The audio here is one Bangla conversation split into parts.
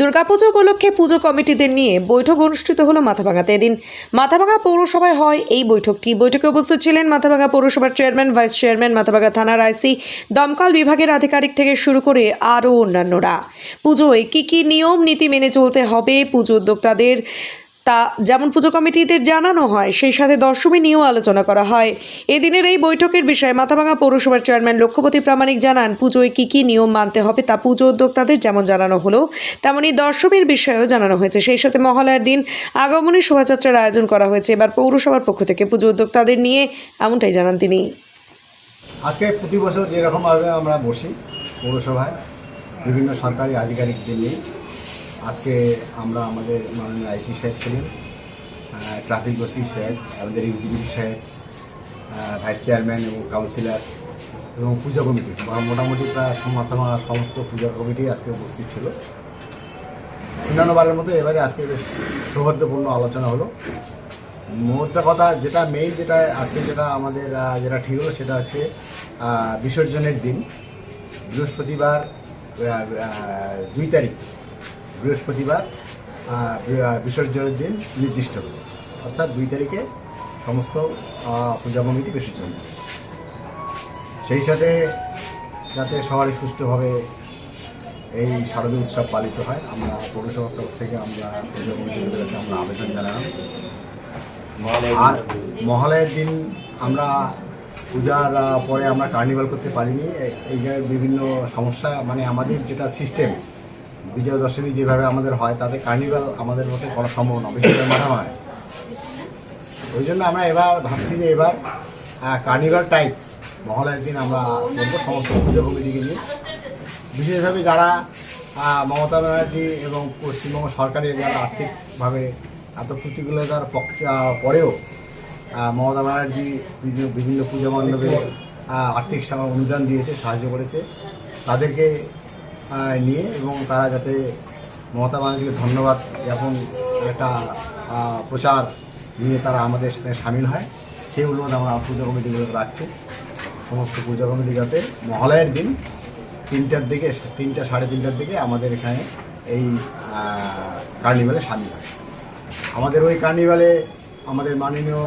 দুর্গাপুজো উপলক্ষে পুজো কমিটিদের নিয়ে বৈঠক অনুষ্ঠিত হলো মাথাভাঙাতে। এদিন মাথাভাঙা পৌরসভায় হয় এই বৈঠকটি। বৈঠকে উপস্থিত ছিলেন মাথাভাঙা পৌরসভার চেয়ারম্যান, ভাইস চেয়ারম্যান, মাথাভাঙা থানার আইসি, দমকাল বিভাগের আধিকারিক থেকে শুরু করে আরও অন্যান্যরা। পুজোয় কী কী নিয়ম, নীতি মেনে চলতে হবে, পুজো উদ্যোক্তাদের তা যেমন পুজো কমিটিদের জানানো হয়, সেই সাথে দশমী নিয়েও আলোচনা করা হয়। এদিনের এই বৈঠকের বিষয়ে মাথাভাঙা পৌরসভার চেয়ারম্যান লক্ষ্যপতি প্রামাণিক জানান, পুজোয় কী কী নিয়ম মানতে হবে তা পুজো উদ্যোক্তাদের যেমন জানানো হলো তেমনই দশমীর বিষয়েও জানানো হয়েছে। সেই সাথে মহালয়ার দিন আগমনী শোভাযাত্রার আয়োজন করা হয়েছে। এবার পৌরসভার পক্ষ থেকে পুজো উদ্যোক্তাদের নিয়ে এমনটাই জানান তিনি। আজকে প্রতি বছর যেরকমভাবে আমরা বসি পৌরসভায়, বিভিন্ন সরকারি আধিকারিকদের নিয়ে আজকে আমরা আমাদের মাননীয় আইসি সাহেব ছিলেন ট্রাফিক ওসি সাহেব, আমাদের এক্সিকিউটিভ সাহেব ভাইস চেয়ারম্যান এবং কাউন্সিলর এবং পূজা কমিটি মোটামুটি প্রায় সমস্ত সমস্ত পূজা কমিটি আজকে উপস্থিত ছিল। অন্যান্য বারের মতো এবারে আজকে বেশ সৌহার্দ্যপূর্ণ আলোচনা হলো। মোদ্দা কথা যেটা মেইন যেটা আজকে যেটা আমাদের যেটা ঠিক হলো সেটা হচ্ছে বিসর্জনের দিন, বৃহস্পতিবার দুই তারিখ। বৃহস্পতিবার বিসর্জনের দিন নির্দিষ্ট। হলো অর্থাৎ দুই তারিখে সমস্ত পূজা কমিটি বিসর্জন। সেই সাথে যাতে সবারই সুষ্ঠুভাবে এই শারদীয় উৎসব পালিত হয়, আমরা পৌরসভার তরফ থেকে আমরা পূজা কমিটির কাছে আমরা আবেদন জানালাম। আর মহালয়ের দিন আমরা পূজার পরে আমরা কার্নিভাল করতে পারিনি। এই বিভিন্ন সমস্যা মানে আমাদের যেটা সিস্টেম বিজয়া দশমী যেভাবে আমাদের হয়, তাতে কার্নিভাল আমাদের পক্ষে করা সম্ভব না, বেশি মানা হয়। ওই জন্য আমরা এবার ভাবছি যে এবার কার্নিভাল টাইপ মহালয়ের দিন আমরা করব সমস্ত পুজো কমিটিকে নিয়ে। বিশেষভাবে যারা মমতা ব্যানার্জি এবং পশ্চিমবঙ্গ সরকারের যারা আর্থিকভাবে এত প্রতিকূলতার পরেও মমতা ব্যানার্জি বিভিন্ন পূজা মণ্ডপে আর্থিক অনুদান দিয়েছে, সাহায্য করেছে। তাদেরকে নিয়ে এবং তারা যাতে মমতা ব্যানার্জিকে ধন্যবাদ জ্ঞাপন একটা প্রচার নিয়ে তারা আমাদের সাথে সামিল হয়। সেই অনুরোধ আমরা পূজা কমিটিগুলো রাখছি। সমস্ত পূজা কমিটি যাতে মহালয়ের দিন তিনটার দিকে, তিনটা সাড়ে তিনটার দিকে আমাদের এখানে এই কার্নিভালে সামিল হয়। আমাদের ওই কার্নিভালে আমাদের মাননীয়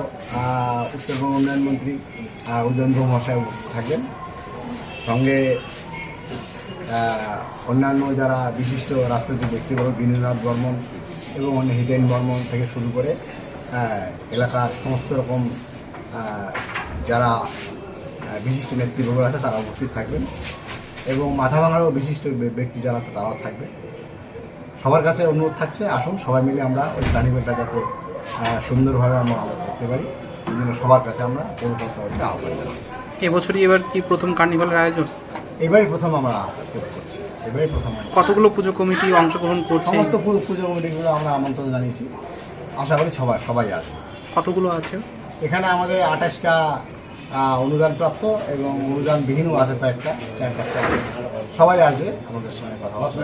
উত্তরবঙ্গ উন্নয়ন মন্ত্রী উদয়ন মহাশয় উপস্থিত থাকবেন। সঙ্গে অন্যান্য যারা বিশিষ্ট রাজনৈতিক ব্যক্তিবর্গ দীনেন্দ্রনাথ বর্মন এবং অন্য হিতেন বর্মন থেকে শুরু করে এলাকার সমস্ত রকম যারা বিশিষ্ট নেতৃবর্গ আছে তারা উপস্থিত থাকবেন এবং মাথা ভাঙারও বিশিষ্ট ব্যক্তি যারা তারাও থাকবে। সবার কাছে অনুরোধ থাকছে, আসুন সবাই মিলে আমরা ওই কার্নিভেলটা যাতে সুন্দরভাবে আমরা আমরা করতে পারি। সবার কাছে আমরা পৌরকর্তাকে আহ্বান জানাচ্ছি। এবছরই এবার কি প্রথম কার্নিভালের আয়োজন? এবারই প্রথম আমরা করছি। এবারই প্রথম কতগুলো পুজো কমিটি অংশগ্রহণ করছে সমস্ত পুজো কমিটিগুলো আমরা আমন্ত্রণ জানিয়েছি। আশা করি সবাই সবাই আসবে। কতগুলো আছে? এখানে আমাদের আঠাশটা অনুদানপ্রাপ্ত এবং অনুদানবিহীনও আছে কয়েকটা চার পাঁচটা। সবাই আসবে আমাদের সঙ্গে কথা বলবে।